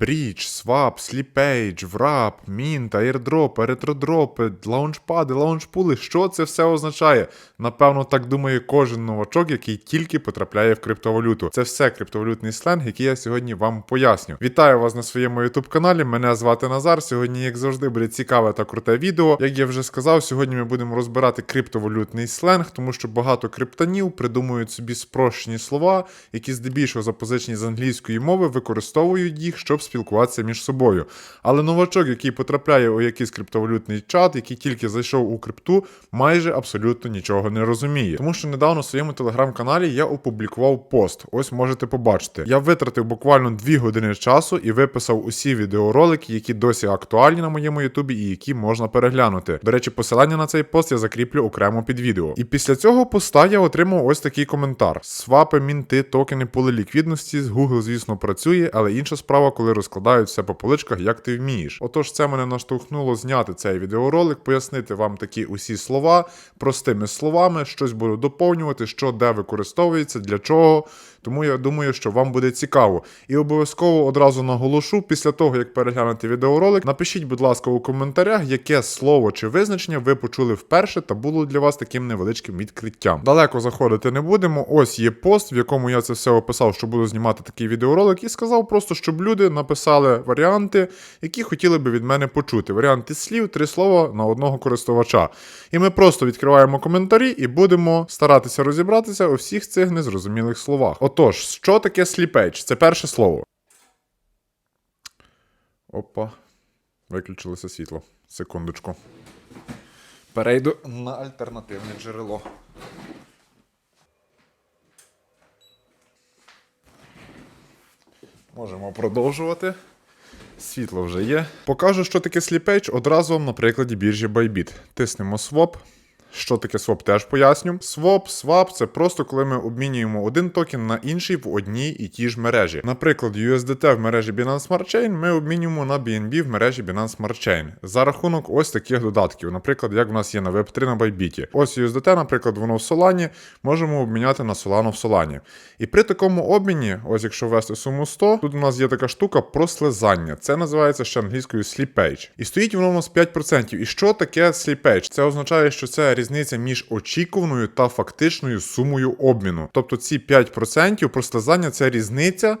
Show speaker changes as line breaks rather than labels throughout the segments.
Брідж, свап, сліпейдж, врап, мінт, аірдропи, ретродропи, лаунчпади, лаунчпули. Що це все означає? Напевно, так думає кожен новачок, який тільки потрапляє в криптовалюту. Це все криптовалютний сленг, який я сьогодні вам поясню. Вітаю вас на своєму youtube каналі. Мене звати Назар. Сьогодні, як завжди, буде цікаве та круте відео. Як я вже сказав, сьогодні ми будемо розбирати криптовалютний сленг, тому що багато криптонів придумують собі спрощені слова, які здебільшого запозичені з англійської мови, використовують їх, щоб спілкуватися між собою. Але новачок, який потрапляє у якийсь криптовалютний чат, який тільки зайшов у крипту, майже абсолютно нічого не розуміє. Тому що недавно в своєму телеграм-каналі я опублікував пост. Ось можете побачити. Я витратив буквально 2 години часу і виписав усі відеоролики, які досі актуальні на моєму ютубі і які можна переглянути. До речі, посилання на цей пост я закріплю окремо під відео. І після цього поста я отримав ось такий коментар: свапи, мінти, токени, поли ліквідності. Google, звісно, працює, але інша справа, коли розкладають все по поличках, як ти вмієш. Отож, це мене наштовхнуло зняти цей відеоролик, пояснити вам такі усі слова простими словами, щось буду доповнювати, що де використовується, для чого. Тому я думаю, що вам буде цікаво. І обов'язково одразу наголошу, після того, як переглянете відеоролик, напишіть, будь ласка, у коментарях, яке слово чи визначення ви почули вперше та було для вас таким невеличким відкриттям. Далеко заходити не будемо. Ось є пост, в якому я це все описав, що буду знімати такий відеоролик, і сказав просто, щоб люди написали варіанти, які хотіли би від мене почути. Варіанти слів, три слова на одного користувача. І ми просто відкриваємо коментарі і будемо старатися розібратися у всіх цих незрозумілих словах. Отож, що таке сліпеч? Це перше слово. Опа. Виключилося світло. Секундочку. Перейду на альтернативне джерело. Можемо продовжувати. Світло вже є. Покажу, що таке сліпейдж одразу на прикладі біржі Bybit. Тиснемо swap. Що таке swap, теж поясню. Swap, swap це просто коли ми обмінюємо один токен на інший в одній і тій ж мережі. Наприклад, USDT в мережі Binance Smart Chain ми обмінюємо на BNB в мережі Binance Smart Chain. За рахунок ось таких додатків. Наприклад, як в нас є на Web3 на Bybit. Ось USDT, наприклад, воно в Solana, можемо обміняти на Solana в Solana. І при такому обміні, ось якщо ввести суму 100, тут у нас є така штука про слизання. Це називається ще англійською slippage. І стоїть воно у нас 5%. І що таке slippage? Це означає, що це різниця між очікуваною та фактичною сумою обміну. Тобто ці 5% прослизання це різниця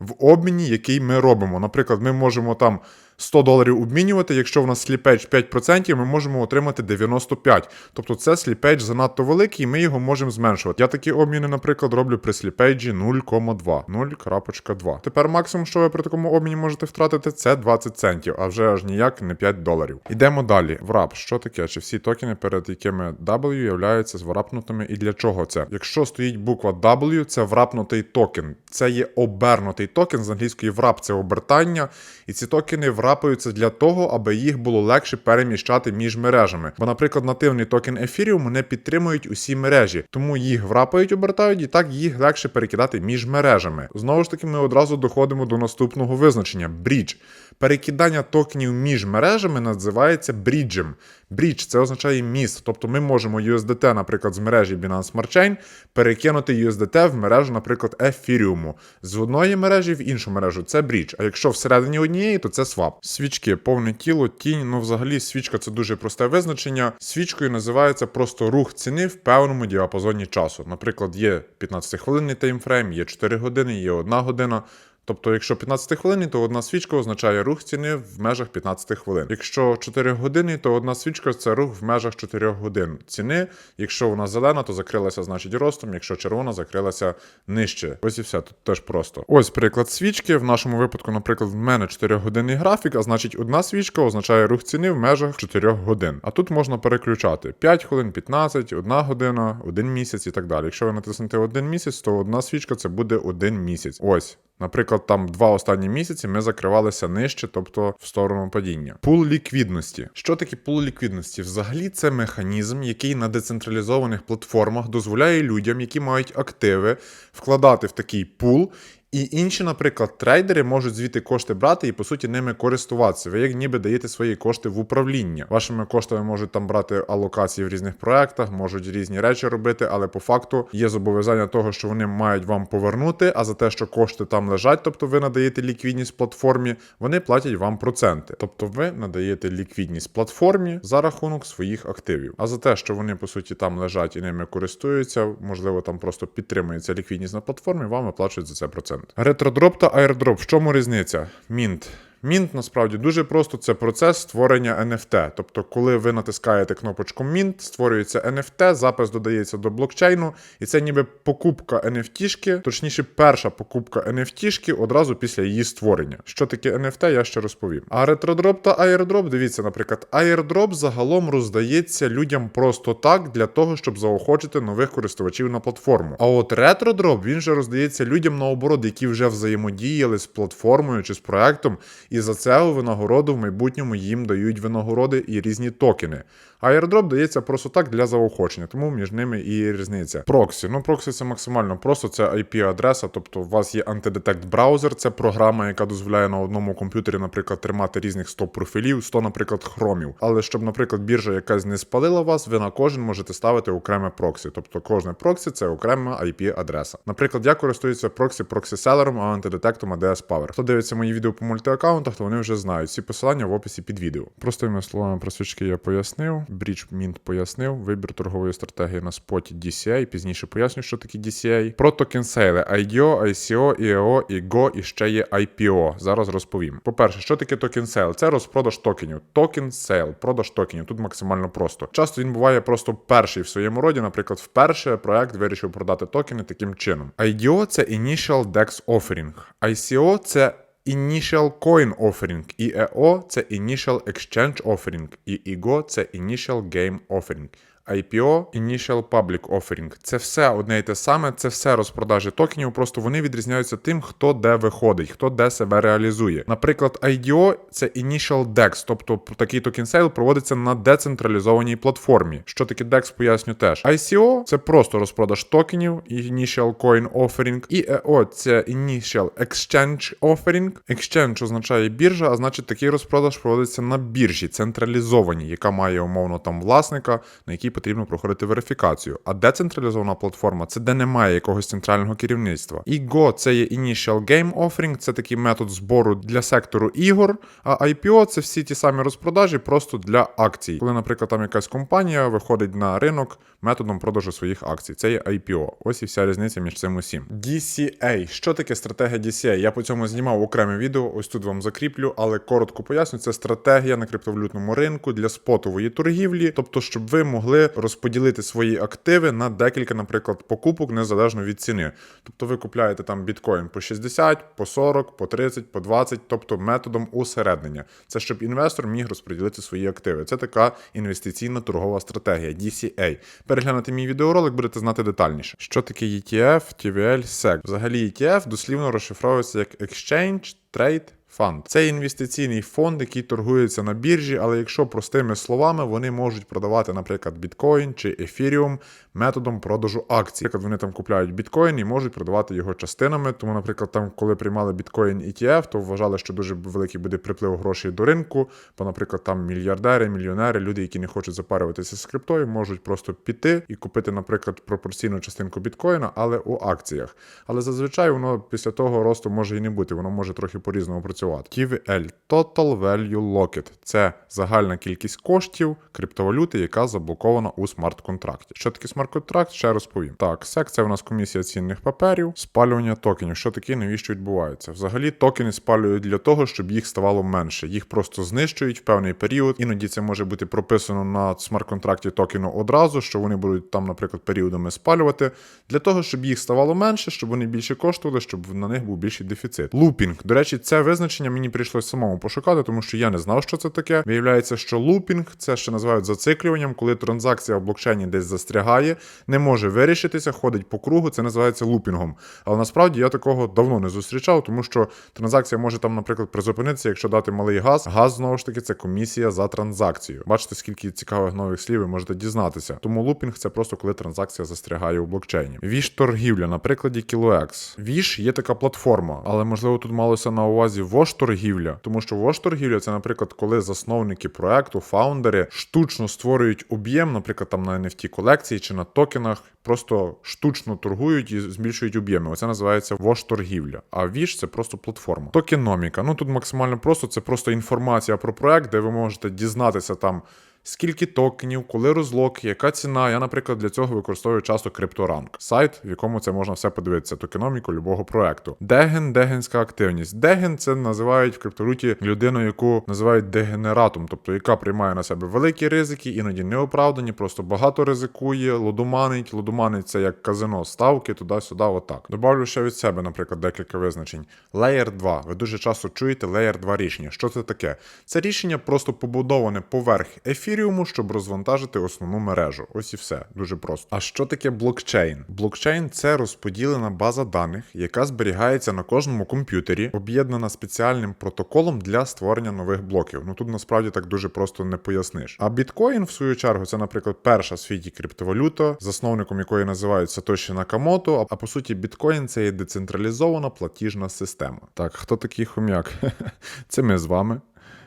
в обміні, який ми робимо. Наприклад, ми можемо там 100 доларів обмінювати. Якщо в нас сліпеч 5%, ми можемо отримати 95. Тобто це сліпеч занадто великий, і ми його можемо зменшувати. Я такі обміни, наприклад, роблю при сліпеджі 0,2. 0,2. Тепер максимум, що ви при такому обміні можете втратити, це 20 центів, а вже аж ніяк не 5 доларів. Ідемо далі. Врап, що таке? Чи всі токени, перед якими W являються зврапнутими і для чого це? Якщо стоїть буква W, це врапнутий токен. Це є обернутий токен з англійської врап це обертання, і ці токени врапаються для того, аби їх було легше переміщати між мережами. Бо, наприклад, нативний токен Ethereum не підтримують усі мережі, тому їх врапають, обертають, і так їх легше перекидати між мережами. Знову ж таки, ми одразу доходимо до наступного визначення брідж. Перекидання токенів між мережами називається бріджем. Брідж це означає міст. Тобто ми можемо USDT, наприклад, з мережі Binance Smart Chain перекинути USDT в мережу, наприклад, Ethereum. З одної мережі в іншу мережу це брідж. А якщо всередині однієї, то це свап. Свічки, повне тіло, тінь. Ну, взагалі, свічка це дуже просте визначення. Свічкою називається просто рух ціни в певному діапазоні часу. Наприклад, є 15-хвилинний таймфрейм, є 4 години, є 1 година. Тобто, якщо 15 хвилин, то одна свічка означає рух ціни в межах 15 хвилин. Якщо 4 години, то одна свічка це рух в межах 4 годин ціни. Якщо вона зелена, то закрилася, значить ростом. Якщо червона, закрилася нижче. Ось і все тут теж просто. Ось приклад свічки. В нашому випадку, наприклад, в мене 4 годинний графік, а значить, одна свічка означає рух ціни в межах 4 годин. А тут можна переключати 5 хвилин, 15, 1 година, 1 місяць і так далі. Якщо ви натиснете 1 місяць, то одна свічка це буде 1 місяць. Ось. Наприклад, там два останні місяці ми закривалися нижче, тобто в сторону падіння. Пул ліквідності. Що таке пул ліквідності? Взагалі це механізм, який на децентралізованих платформах дозволяє людям, які мають активи, вкладати в такий пул. І інші, наприклад, трейдери можуть звідти кошти брати і по суті ними користуватися. Ви як ніби даєте свої кошти в управління. Вашими коштами можуть там брати алокації в різних проектах, можуть різні речі робити, але по факту є зобов'язання того, що вони мають вам повернути. А за те, що кошти там лежать, тобто ви надаєте ліквідність платформі, вони платять вам проценти. Тобто ви надаєте ліквідність платформі за рахунок своїх активів. А за те, що вони по суті там лежать і ними користуються, можливо, там просто підтримується ліквідність на платформі, вам виплачують за це процент. Ретродроп та airdrop. В чому різниця? Мінт. Мінт насправді дуже просто це процес створення NFT. Тобто, коли ви натискаєте кнопочку Мінт, створюється NFT, запис додається до блокчейну, і це ніби покупка NFT-шки, точніше, перша покупка NFT-шки одразу після її створення. Що таке NFT, я ще розповім. А ретродроп та airdrop, дивіться, наприклад, airdrop загалом роздається людям просто так для того, щоб заохочити нових користувачів на платформу. А от ретродроп він же роздається людям наоборот, які вже взаємодіяли з платформою чи з проектом, і за це винагороду в майбутньому їм дають винагороди і різні токени. А airdrop дається просто так для заохочення, тому між ними і різниця. Проксі. Ну, проксі це максимально просто, це IP-адреса, тобто у вас є антидетект браузер, це програма, яка дозволяє на одному комп'ютері, наприклад, тримати різних 100 профілів, 100, наприклад, хромів. Але щоб, наприклад, біржа якась не спалила вас, ви на кожен можете ставити окреме проксі. Тобто кожне проксі це окрема IP-адреса. Наприклад, я користуюся проксі проксі-селером, а антидетектом ADS Power. Хто дивиться мої відео по мультиаккаунтах, то вони вже знають. Всі посилання в описі під відео. Простими словами про свічки я пояснив. Брідж Мінт пояснив. Вибір торгової стратегії на споті DCA. Пізніше поясню, що таке DCA. Про токен-сейли IDO, ICO, IEO, IGO і ще є IPO. Зараз розповім. По-перше, що таке токен сейл? Це розпродаж токенів. Токен сейл, продаж токенів. Тут максимально просто. Часто він буває просто перший в своєму роді. Наприклад, вперше проект вирішив продати токени таким чином. IDO – це Initial DEX Offering. ICO – це Initial Coin Offering, і EO – це Initial Exchange Offering, і IGO – це Initial Game Offering. IPO Initial Public Offering. Це все одне і те саме, це все розпродажі токенів, просто вони відрізняються тим, хто де виходить, хто де себе реалізує. Наприклад, IDO це Initial DEX, тобто такий токен сейл проводиться на децентралізованій платформі. Що таке DEX, поясню теж. ICO це просто розпродаж токенів, Initial Coin Offering, і EO це Initial Exchange Offering. Exchange означає біржа, а значить такий розпродаж проводиться на біржі централізованій, яка має умовно там власника, на якій потрібно проходити верифікацію. А децентралізована платформа це де немає якогось центрального керівництва. І Go це є Initial Game Offering, це такий метод збору для сектору ігор. А IPO це всі ті самі розпродажі, просто для акцій. Коли, наприклад, там якась компанія виходить на ринок методом продажу своїх акцій. Це є IPO. Ось і вся різниця між цим усім. DCA. Що таке стратегія DCA? Я по цьому знімав окреме відео, ось тут вам закріплю, але коротко поясню, це стратегія на криптовалютному ринку для спотової торгівлі, тобто, щоб ви могли розподілити свої активи на декілька, наприклад, покупок незалежно від ціни. Тобто ви купляєте там біткоін по 60, по 40, по 30, по 20, тобто методом усереднення. Це щоб інвестор міг розподілити свої активи. Це така інвестиційна торгова стратегія DCA. Переглянути мій відеоролик, будете знати детальніше. Що таке ETF, TVL, SEC? Взагалі ETF дослівно розшифровується як Exchange Trade Фонд це інвестиційний фонд, який торгується на біржі, але якщо простими словами, вони можуть продавати, наприклад, біткоін чи ефіріум методом продажу акцій. Наприклад, вони там купляють біткоін і можуть продавати його частинами. Тому, наприклад, там, коли приймали біткоін ETF, то вважали, що дуже великий буде приплив грошей до ринку. Бо, наприклад, там мільярдери, мільйонери, люди, які не хочуть запарюватися з криптою, можуть просто піти і купити, наприклад, пропорційну частинку біткоїна, але у акціях. Але зазвичай воно після того росту може і не бути, воно може трохи по-різному працювати. TVL – Total Value Locked – це загальна кількість коштів криптовалюти, яка заблокована у смарт-контракті. Що таке смарт-контракт? Ще розповім. Так, це у нас комісія цінних паперів, спалювання токенів. Що таке, навіщо відбувається? Взагалі токени спалюють для того, щоб їх ставало менше. Їх просто знищують в певний період. Іноді це може бути прописано на смарт-контракті токену одразу, що вони будуть там, наприклад, періодами спалювати, для того, щоб їх ставало менше, щоб вони більше коштували, щоб на них був більший дефіцит. Лупінг. До речі, це визначення мені прийшлось самому пошукати, тому що я не знав, що це таке. Виявляється, що лупінг це ще називають зациклюванням, коли транзакція в блокчейні десь застрягає, не може вирішитися, ходить по кругу, це називається лупінгом. Але насправді я такого давно не зустрічав, тому що транзакція може там, наприклад, призупинитися, якщо дати малий газ. Газ знову ж таки це комісія за транзакцію. Бачите, скільки цікавих нових слів ви можете дізнатися. Тому лупінг це просто коли транзакція застрягає у блокчейні. Віж торгівля, на прикладі KiloX. Віж є така платформа, але можливо тут малося на увазі вош торгівля, тому що вош торгівля це, наприклад, коли засновники проекту, фаундери штучно створюють об'єм, наприклад, там на NFT колекції чи на токенах. Просто штучно торгують і збільшують об'єми. Оце називається вош торгівля. А віш це просто платформа. Токеноміка. Ну тут максимально просто це просто інформація про проект, де ви можете дізнатися там. Скільки токенів, коли розлок, яка ціна. Я, наприклад, для цього використовую часто CryptoRank, сайт, в якому це можна все подивитися, токеноміку любого проекту. Деген, дегенська активність. Деген це називають в криптовалюті людину, яку називають дегенератом, тобто яка приймає на себе великі ризики, іноді неоправдані, просто багато ризикує, лодоманить. Лодоманить це як казино, ставки туди-сюди, отак. Добавлю ще від себе, наприклад, декілька визначень. Layer 2. Ви дуже часто чуєте Layer 2 рішення. Що це таке? Це рішення просто побудоване поверх ефіріуму, щоб розвантажити основну мережу. Ось і все. Дуже просто. А що таке блокчейн? Блокчейн це розподілена база даних, яка зберігається на кожному комп'ютері, об'єднана спеціальним протоколом для створення нових блоків. Ну тут насправді так дуже просто не поясниш. А біткоін, в свою чергу, це, наприклад, перша в світі криптовалюта, засновником якої називають Сатоші Накамото. А, по суті, біткоін це є децентралізована платіжна система. Так, хто такий хом'як? Це ми з вами.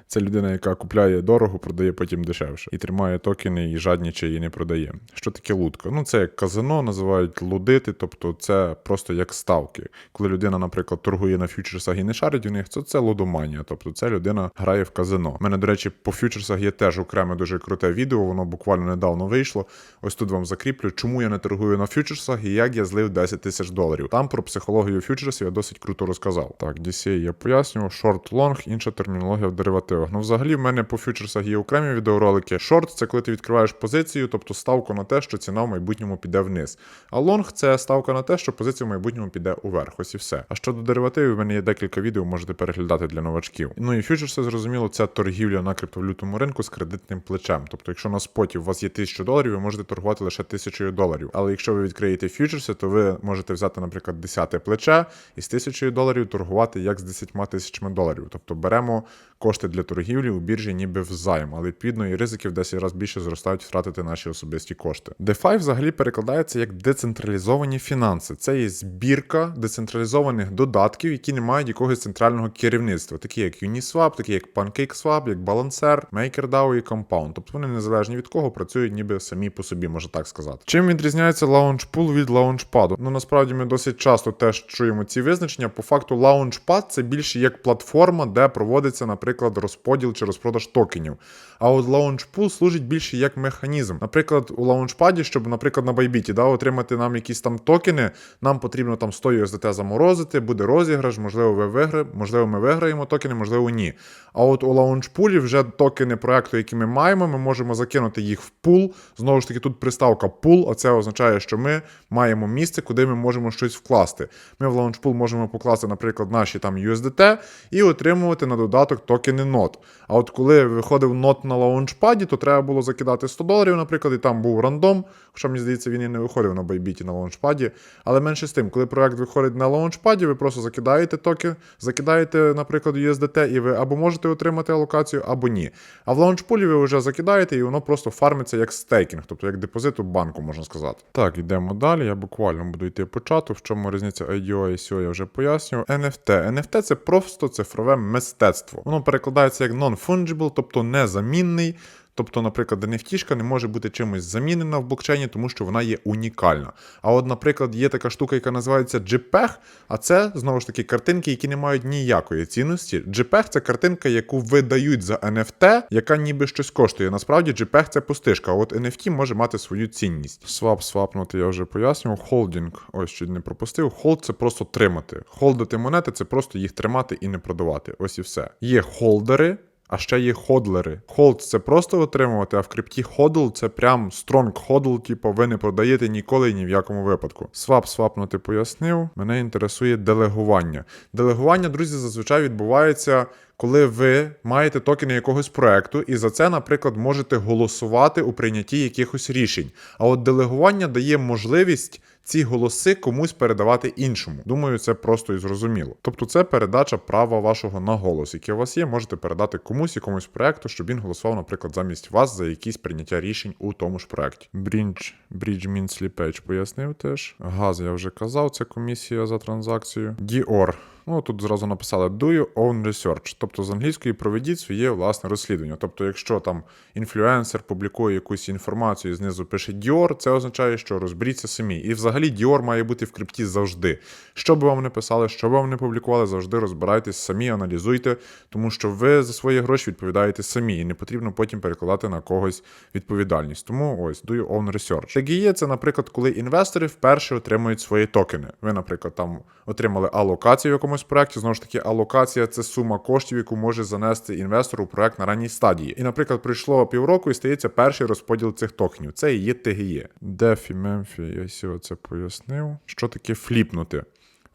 Це людина, яка купляє дорого, продає потім дешевше. І тримає токени, і жадніче і не продає. Що таке лудка? Ну, це як казино, називають лудити, тобто це просто як ставки. Коли людина, наприклад, торгує на фьючерсах і не шарить у них, то це лудоманія. Тобто це людина грає в казино. У мене, до речі, по фьючерсах є теж окреме дуже круте відео, воно буквально недавно вийшло. Ось тут вам закріплю, чому я не торгую на фьючерсах і як я злив 10 тисяч доларів. Там про психологію фьючерсів я досить круто розказав. Так, DCA я пояснював, шорт лонг, інша термінологія в деривативах. Ну, взагалі, в мене по фьючерсах є окремі відеоролики. Шорт це коли ти відкриваєш позицію, тобто ставку на те, що ціна в майбутньому піде вниз. А лонг це ставка на те, що позиція в майбутньому піде уверх. Ось і все. А щодо деривативів, в мене є декілька відео, можете переглядати для новачків. Ну і фьючерси, зрозуміло, це торгівля на криптовалютному ринку з кредитним плечем. Тобто, якщо на споті у вас є 1000 доларів, ви можете торгувати лише 1000 доларів. Але якщо ви відкриєте фьючерси, то ви можете взяти, наприклад, 10 плече і з 1000 доларів торгувати як з 10 тисячами доларів. Тобто беремо кошти для торгівлі у біржі ніби взайм, але відповідно і ризики в 10 разів більше зростають втратити наші особисті кошти. DeFi взагалі перекладається як децентралізовані фінанси. Це є збірка децентралізованих додатків, які не мають якогось центрального керівництва, такі як Uniswap, такі як PancakeSwap, як Balancer, MakerDAO і Compound. Тобто вони незалежні від кого працюють ніби самі по собі, можна так сказати. Чим відрізняється Launchpool від Launchpad? Ну насправді ми досить часто теж чуємо ці визначення. По факту Launchpad це більше як платформа, де проводиться, наприклад, розподіл чи розпродаж токенів. А от Launchpool служить більше як механізм. Наприклад, у Launchpad, щоб, наприклад, на Bybit, да, отримати нам якісь там токени, нам потрібно там 100 USDT заморозити, буде розіграш, можливо, ви вигра... можливо, ми виграємо токени, можливо, ні. А от у Launchpool вже токени проекту, які ми маємо, ми можемо закинути їх в пул. Знову ж таки, тут приставка пул, а це означає, що ми маємо місце, куди ми можемо щось вкласти. Ми в Launchpool можемо покласти, наприклад, наші там USDT і отримувати на додаток токени NOT. А от коли виходив нот на лаунчпаді, то треба було закидати 100 доларів, наприклад, і там був рандом. Хоча, мені здається, він і не виходив на байбіті на лаунчпаді. Але менше з тим, коли проект виходить на лаунчпаді, ви просто закидаєте токен, закидаєте, наприклад, USDT, і ви або можете отримати алокацію, або ні. А в лаунчпулі ви вже закидаєте, і воно просто фармиться як стейкінг, тобто як депозит у банку, можна сказати. Так, йдемо далі. Я буквально буду йти по чату. В чому різниця IDO і SEO я вже пояснював. NFT. NFT це просто цифрове мистецтво. Воно перекладається як non-fungible, тобто незамінний. Тобто, наприклад, NFT не може бути чимось замінена в блокчейні, тому що вона є унікальна. А от, наприклад, є така штука, яка називається JPEG, а це знову ж таки картинки, які не мають ніякої цінності. JPEG – це картинка, яку видають за NFT, яка ніби щось коштує. Насправді, JPEG – це пустишка, а от NFT може мати свою цінність. Свап, свапнути, я вже пояснював. Холдінг, ось чуть не пропустив. Холд це просто тримати. Холдити монети це просто їх тримати і не продавати. Ось і все. Є холдери. А ще є ходлери. Холд це просто отримувати, а в крипті ходл це прям стронг ходл, типу ви не продаєте ніколи і ні в якому випадку. Свап свапнути пояснив. Мене інтересує делегування. Делегування, друзі, зазвичай відбувається. Коли ви маєте токени якогось проекту, і за це, наприклад, можете голосувати у прийнятті якихось рішень. А от делегування дає можливість ці голоси комусь передавати іншому. Думаю, це просто і зрозуміло. Тобто, це передача права вашого на голос, яке у вас є, можете передати комусь якомусь проекту, щоб він голосував, наприклад, замість вас за якісь прийняття рішень у тому ж проекті. Брінч Брідж means slippage пояснив теж. Газ, я вже казав, це комісія за транзакцію. Dior. Ну, тут зразу написали Do your own research. Тобто з англійської проведіть своє власне розслідування. Тобто, якщо там інфлюенсер публікує якусь інформацію і знизу пише Dior, це означає, що розберіться самі. І взагалі Dior має бути в крипті завжди. Що би вам не писали, що би вам не публікували, завжди розбирайтесь самі, аналізуйте, тому що ви за свої гроші відповідаєте самі, і не потрібно потім перекладати на когось відповідальність. Тому ось do your own research. TGE – це, наприклад, коли інвестори вперше отримують свої токени. Ви, наприклад, там отримали алокацію в якомусь проекті. Знову ж таки, алокація це сума коштів, яку може занести інвестор у проект на ранній стадії. І, наприклад, пройшло півроку і стається перший розподіл цих токенів. Це і є ТГЄ. Дефі, Мемфі, я сі оце пояснив. Що таке фліпнути?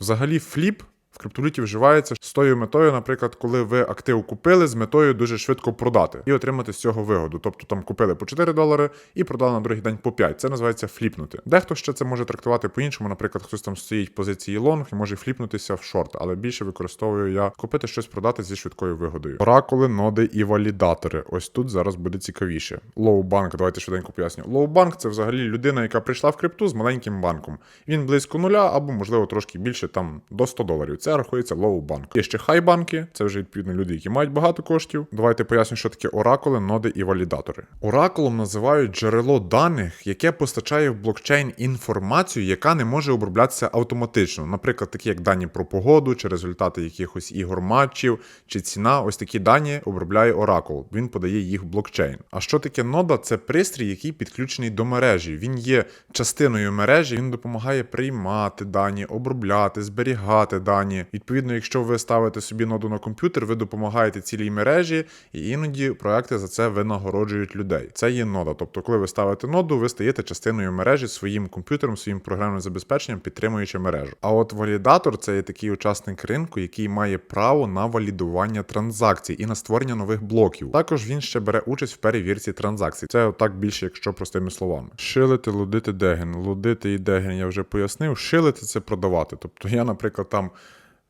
Взагалі, фліп криптовалюті вживається з тою метою, наприклад, коли ви актив купили з метою дуже швидко продати і отримати з цього вигоду. Тобто там купили по 4 долари і продали на другий день по 5. Це називається фліпнути. Дехто ще це може трактувати по-іншому. Наприклад, хтось там стоїть в позиції лонг і може фліпнутися в шорт, але більше використовую я купити щось продати зі швидкою вигодою. Оракули, ноди і валідатори. Ось тут зараз буде цікавіше. Лоу-банк, давайте швиденько поясню. Лоу-банк це взагалі людина, яка прийшла в крипту з маленьким банком. Він близько нуля або, можливо, трошки більше, там до 100 доларів. Це рахується лоу-банк. Є ще хай-банки, це вже відповідно люди, які мають багато коштів. Давайте поясню, що таке оракули, ноди і валідатори. Оракулом називають джерело даних, яке постачає в блокчейн інформацію, яка не може оброблятися автоматично. Наприклад, такі як дані про погоду, чи результати якихось ігор матчів, чи ціна. Ось такі дані обробляє оракул. Він подає їх в блокчейн. А що таке нода? Це пристрій, який підключений до мережі. Він є частиною мережі, він допомагає приймати дані, обробляти, зберігати дані. Відповідно, якщо ви ставите собі ноду на комп'ютер, ви допомагаєте цілій мережі, і іноді проекти за це винагороджують людей. Це є нода. Тобто, коли ви ставите ноду, ви стаєте частиною мережі своїм комп'ютером, своїм програмним забезпеченням, підтримуючи мережу. А от валідатор це є такий учасник ринку, який має право на валідування транзакцій і на створення нових блоків. Також він ще бере участь в перевірці транзакцій. Це отак більше, якщо простими словами. Шилити, лудити деген. Лудити і деген я вже пояснив. Шилити це продавати. Тобто я, наприклад, там.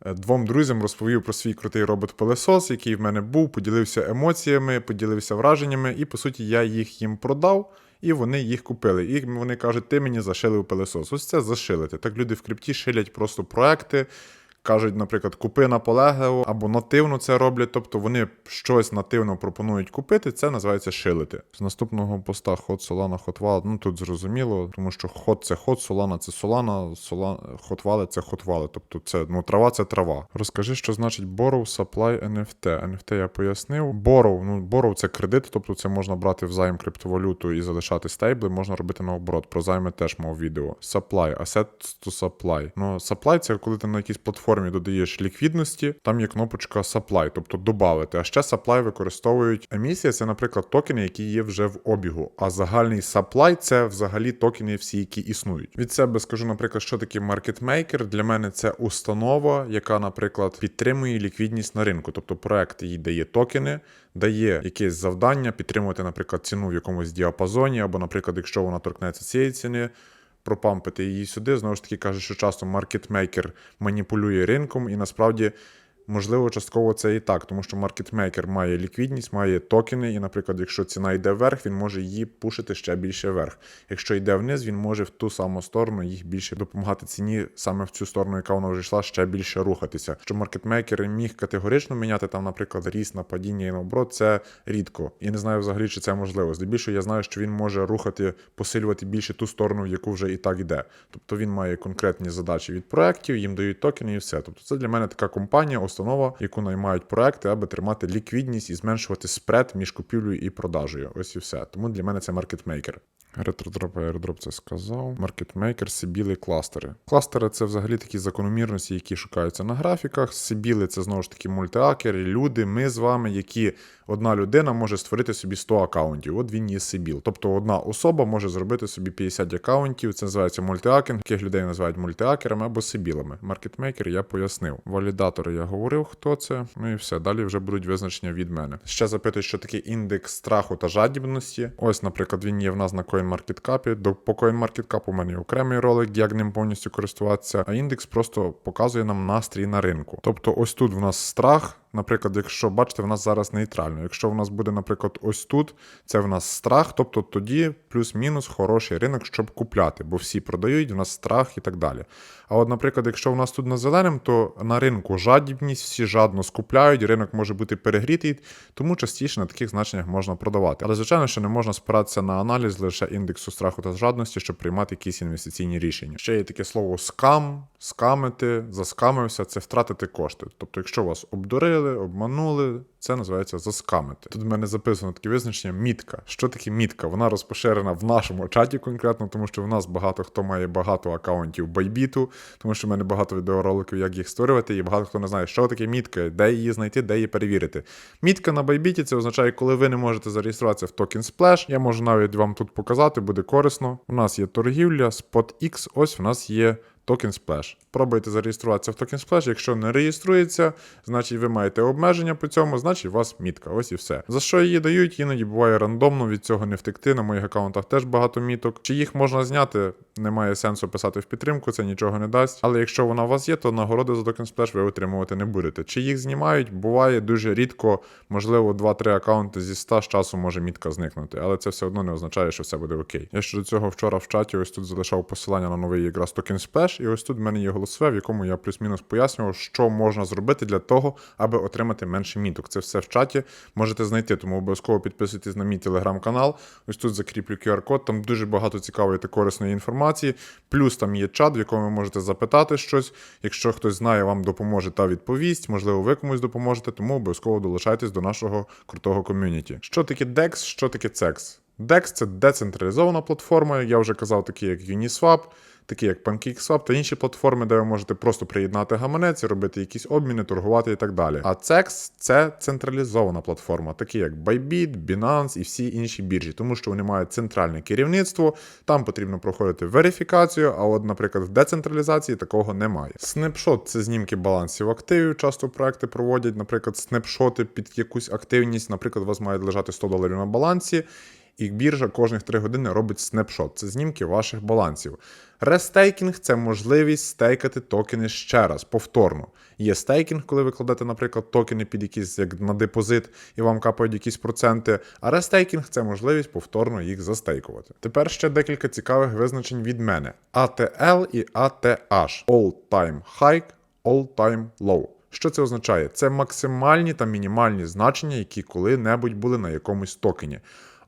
Е, Двом друзям розповів про свій крутий робот-пилесос, який в мене був, поділився емоціями, поділився враженнями, і по суті я їх їм продав, і вони їх купили. І вони кажуть, ти мені зашили у пилесос. Ось це зашилити. Так люди в крипті шилять просто проекти. Кажуть, наприклад, купи наполегливо або нативно це роблять, тобто вони щось нативно пропонують купити, це називається шилити. З наступного поста ход Solana, хотвал, ну тут зрозуміло, тому що ход це ход, Solana це Solana, Solana, хотвали це хотвали, тобто це ну трава це трава. Розкажи, що значить borrow, supply, NFT. NFT я пояснив. Borrow, ну borrow це кредит, тобто це можна брати в займ криптовалюту і залишати стейбли, можна робити наоборот. Про займи теж мав відео. Supply, asset to supply. Ну, supply це коли ти на якійсь платформі додаєш ліквідності, там є кнопочка supply, тобто додати. А ще supply використовують. Емісія це, наприклад, токени, які є вже в обігу. А загальний supply це взагалі токени всі, які існують. Від себе скажу, наприклад, що таке маркетмейкер. Для мене це установа, яка, наприклад, підтримує ліквідність на ринку. Тобто проект їй дає токени, дає якесь завдання, підтримувати, наприклад, ціну в якомусь діапазоні, або, наприклад, якщо вона торкнеться цієї ціни пропампити її сюди. Знову ж таки каже, що часто маркетмейкер маніпулює ринком, і насправді. Можливо, частково це і так, тому що маркетмейкер має ліквідність, має токени, і, наприклад, якщо ціна йде вверх, він може її пушити ще більше вверх. Якщо йде вниз, він може в ту саму сторону їх більше допомагати ціні саме в цю сторону, яка вона вже йшла, ще більше рухатися. Що маркетмейкер міг категорично міняти там, наприклад, ріст на падіння і наоборот, це рідко. І не знаю взагалі, чи це можливо. Здебільшого я знаю, що він може рухати, посилювати більше ту сторону, в яку вже і так йде. Тобто він має конкретні задачі від проєктів, їм дають токени і все. Тобто, це для мене така компанія установа, яку наймають проекти, аби тримати ліквідність і зменшувати спред між купівлею і продажею. Ось і все. Тому для мене це маркетмейкер. Ретродроп, airdrop це сказав. Маркетмейкер, сибіли, кластери. Кластери це взагалі такі закономірності, які шукаються на графіках. Сибіли це знову ж таки мультиакери, люди, ми з вами, які одна людина може створити собі 100 акаунтів. От він є Сибіл. Тобто одна особа може зробити собі 50 акаунтів. Це називається мультиакінг. Таких людей називають мультиакерами або сибілами. Маркетмейкер я пояснив. Валідатори я говорив, хто це. Ну і все. Далі вже будуть визначення від мене. Ще запитують, що таке індекс страху та жадібності. Ось, наприклад, він є в нас на CoinMarketCap. До по CoinMarketCap у мене є окремий ролик, як ним повністю користуватися. А індекс просто показує нам настрій на ринку. Тобто, ось тут в нас страх. Наприклад, якщо бачите, в нас зараз нейтрально. Якщо в нас буде, наприклад, ось тут, це в нас страх, тобто тоді плюс-мінус хороший ринок, щоб купляти, бо всі продають, в нас страх і так далі. А от, наприклад, якщо в нас тут на зеленому, то на ринку жадібність, всі жадно скупляють, ринок може бути перегрітий, тому частіше на таких значеннях можна продавати. Але, звичайно, що не можна спиратися на аналіз лише індексу страху та жадності, щоб приймати якісь інвестиційні рішення. Ще є таке слово скам, скамити, заскамився це втратити кошти. Тобто, якщо вас обдурили, обманули, це називається заскамити. Тут в мене записано таке визначення мітка. Що таке мітка? Вона розпоширена в нашому чаті конкретно, тому що в нас багато хто має багато акаунтів байбіту, тому що в мене багато відеороликів, як їх створювати, і багато хто не знає, що таке мітка, де її знайти, де її перевірити. Мітка на байбіті це означає, коли ви не можете зареєструватися в токен Splash. Я можу навіть вам тут показати, буде корисно. У нас є торгівля, SpotX, ось в нас є. Токен Splash. Пробуйте зареєструватися в Токен Splash. Якщо не реєструється, значить ви маєте обмеження по цьому, значить у вас мітка. Ось і все. За що її дають, іноді буває рандомно, від цього не втекти. На моїх аккаунтах теж багато міток. Чи їх можна зняти, немає сенсу писати в підтримку, це нічого не дасть. Але якщо вона у вас є, то нагороди за Токен Splash ви отримувати не будете. Чи їх знімають, буває дуже рідко, можливо, 2-3 аккаунти зі 100 з часу може мітка зникнути, але це все одно не означає, що все буде окей. Я щодо цього вчора в чаті ось тут залишав посилання на новий якраз Token Splash, і ось тут в мене є голосове, в якому я плюс-мінус пояснював, що можна зробити для того, аби отримати менше міток. Це все в чаті можете знайти, тому обов'язково підписуйтесь на мій телеграм-канал. Ось тут закріплю QR-код, там дуже багато цікавої та корисної інформації. Плюс там є чат, в якому ви можете запитати щось. Якщо хтось знає, вам допоможе та відповість, можливо, ви комусь допоможете, тому обов'язково долучайтесь до нашого крутого ком'юніті. Що таке DEX, що таке CEX? DEX – це децентралізована платформа, я вже казав, такі як Uniswap, такі як PancakeSwap та інші платформи, де ви можете просто приєднати гаманець, робити якісь обміни, торгувати і так далі. А CEX – це централізована платформа, такі як Bybit, Binance і всі інші біржі, тому що вони мають центральне керівництво, там потрібно проходити верифікацію, а от, наприклад, в децентралізації такого немає. Снапшот це знімки балансів активів. Часто проекти проводять, наприклад, снапшоти під якусь активність. Наприклад, у вас має лежати 100 доларів на балансі. І біржа кожних 3 години робить снапшот. Це знімки ваших балансів. Рестейкінг це можливість стейкати токени ще раз, повторно. Є стейкінг, коли ви кладете, наприклад, токени під якісь як на депозит і вам капають якісь проценти. А рестейкінг це можливість повторно їх застейкувати. Тепер ще декілька цікавих визначень від мене: ATL і ATH. All Time High, All Time Low. Що це означає? Це максимальні та мінімальні значення, які коли-небудь були на якомусь токені.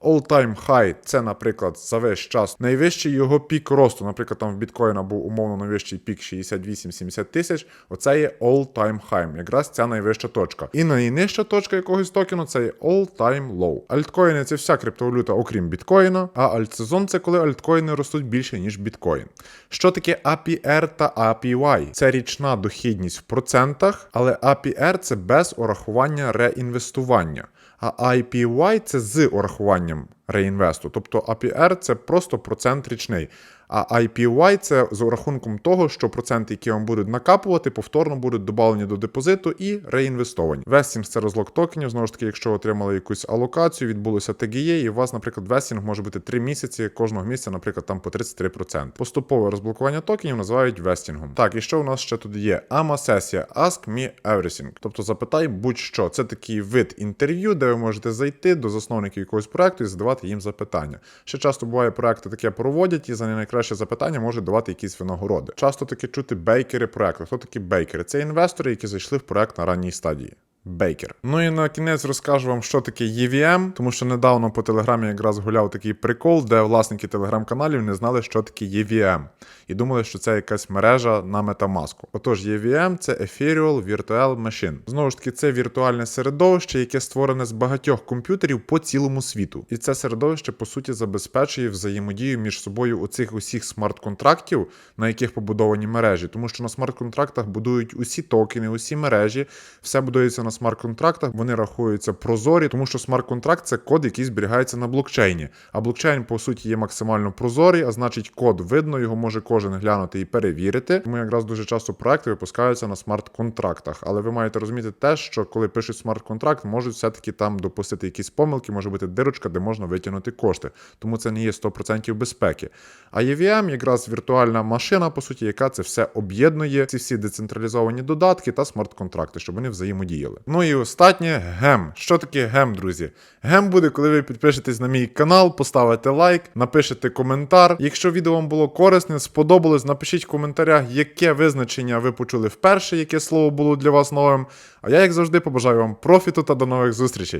All-time high – це, наприклад, за весь час найвищий його пік росту. Наприклад, там в біткоїна був умовно найвищий пік 68-70 тисяч. Оце є all-time high, якраз ця найвища точка. І найнижча точка якогось токену це є all-time low. Альткоїни це вся криптовалюта, окрім біткоїна. А альтсезон це коли альткоїни ростуть більше, ніж біткоін. Що таке APR та APY? Це річна дохідність в процентах, але APR це без урахування реінвестування. А IPY це з урахуванням реінвесту. Тобто APR це просто процент річний. А IPY це з рахунком того, що проценти, які вам будуть накапувати, повторно будуть додавлені до депозиту і реінвестовані. Вестінг це розлог токенів. Знову ж таки, якщо отримали якусь алокацію, відбулося TGE, і у вас, наприклад, вестінг може бути 3 місяці кожного місяця, наприклад, там по 33%. Поступове розблокування токенів називають вестінгом. Так, і що у нас ще тут є? Ама сесія Ask Me Everything. Тобто запитай будь-що. Це такий вид інтерв'ю, де ви можете зайти до засновників якогось проекту і задавати їм запитання. Ще часто буває, проекти таке проводять і за не найкраще запитання можуть давати якісь винагороди. Часто таки чути бейкери проекту. Хто такі бейкери? Це інвестори, які зайшли в проект на ранній стадії. Baker. Ну і на кінець розкажу вам, що таке EVM, тому що недавно по телеграмі якраз гуляв такий прикол, де власники телеграм-каналів не знали, що таке EVM. І думали, що це якась мережа на Metamask. Отож, EVM це Ethereal Virtual Machine. Знову ж таки, це віртуальне середовище, яке створене з багатьох комп'ютерів по цілому світу. І це середовище, по суті, забезпечує взаємодію між собою у цих усіх смарт-контрактів, на яких побудовані мережі. Тому що на смарт-контрактах будують усі токени, усі мережі, все будується на смарт-контрактах, вони рахуються прозорі, тому що смарт-контракт це код, який зберігається на блокчейні. А блокчейн, по суті, є максимально прозорий, а значить, код видно, його може кожен глянути і перевірити. Тому якраз дуже часто проекти випускаються на смарт-контрактах. Але ви маєте розуміти те, що коли пишуть смарт-контракт, можуть все-таки там допустити якісь помилки, може бути дирочка, де можна витягнути кошти. Тому це не є 100% безпеки. А EVM якраз віртуальна машина, по суті, яка це все об'єднує, ці всі децентралізовані додатки та смарт-контракти, щоб вони взаємодіяли. Ну і останнє гем. Що таке гем, друзі? Гем буде, коли ви підпишетесь на мій канал, поставите лайк, напишете коментар. Якщо відео вам було корисне, сподобалось, напишіть в коментарях, яке визначення ви почули вперше, яке слово було для вас новим. А я, як завжди, побажаю вам профіту та до нових зустрічей.